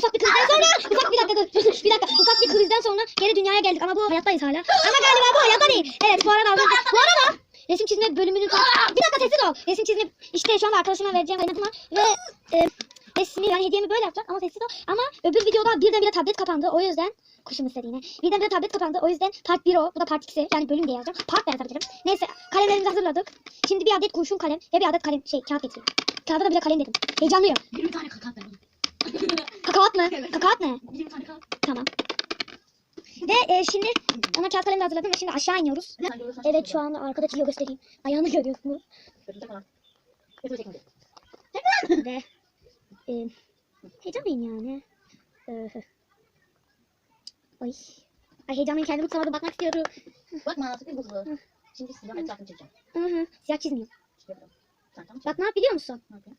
ufak bir krizden sonra ufak bir dakika dur. bir dakika ufak bir krizden sonra geri dünyaya geldik ama bu hayattayız hala. Ama galiba bu hayatta değil. Evet bu arada bu arada resim çizme bölümünü bir dakika sessiz ol. Resim çizme işte şu anda arkadaşıma vereceğim kaynatım var ve e, resmi yani hediyemi böyle yapacak ama sessiz ol. Ama öbür videoda birdenbire tablet kapandı o yüzden kuşum istedi yine. Birdenbire tablet kapandı o yüzden part 1 o. Bu da part 2'si yani bölüm diye yazacağım. Part da yazabilirim. Neyse kalemlerimizi hazırladık. Şimdi bir adet kurşun kalem ve bir adet kalem şey kağıt getireyim. Kağıda da bile kalem dedim. Heyecanlıyım. 20 tane kakat ver bana. Kakaot mu? Evet. Kakaot ne? 20 tane kakat. Tamam. Ve e, şimdi ona kağıt kalemi hazırladım ve şimdi aşağı iniyoruz. Görürsen Evet şu anda arkada çiziyor göstereyim. Ayağını görüyorsunuz. Ve e, heyecanlıyım yani. Ee, Ay. Ay heyecanlıyım kendimi tutamadım bakmak istiyorum. Bak manası bir buzlu. Şimdi sileceğim etrafını çekeceğim. Hı hı. Siyah çizmiyorum. Bak ne yap biliyor musun? Ne yapayım?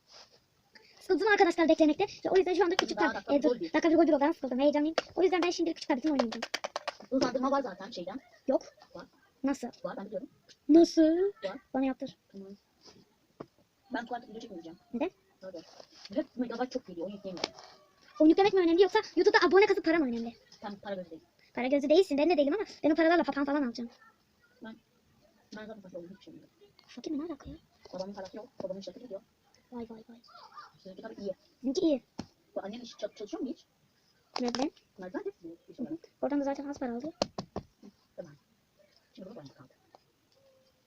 Sıkıldım arkadaşlar beklemekte. Ve o yüzden şu anda küçük Daha e, dur, dakika bir gol bir oldu. sıkıldım. Heyecanlıyım. O yüzden ben şimdi küçük tabletimle oynayacağım. Hızlandırma var zaten şeyden. Yok. Var. Nasıl? Var ben biliyorum. Nasıl? Var. Bana yaptır. Tamam. Ben tuvalete video çekmeyeceğim. Neden? Öyle. Hep megabayt çok geliyor. O yükleyemiyorum. Oyun yüklemek mi önemli yoksa YouTube'da abone kasıp para mı önemli? Tam para gözü değil. Para gözü değilsin ben de değilim ama ben o paralarla papan falan alacağım. Ben zaten fakir olduğum bilmiyorum. Fakir mi ne alaka ya? Babamın parası yok. Babamın işletme gidiyor. Vay vay vay. Sizinki tabii iyi. Bizimki iyi. Bu annen iş çal- çalışıyor mu hiç? Neden? Bunlar zaten sizin iş olarak. Oradan da zaten az para alıyor. Tamam. Şimdi bunu boyunca kaldı.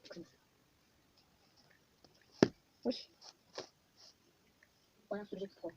Kırmızı. Uy. Boyan sürecek spor.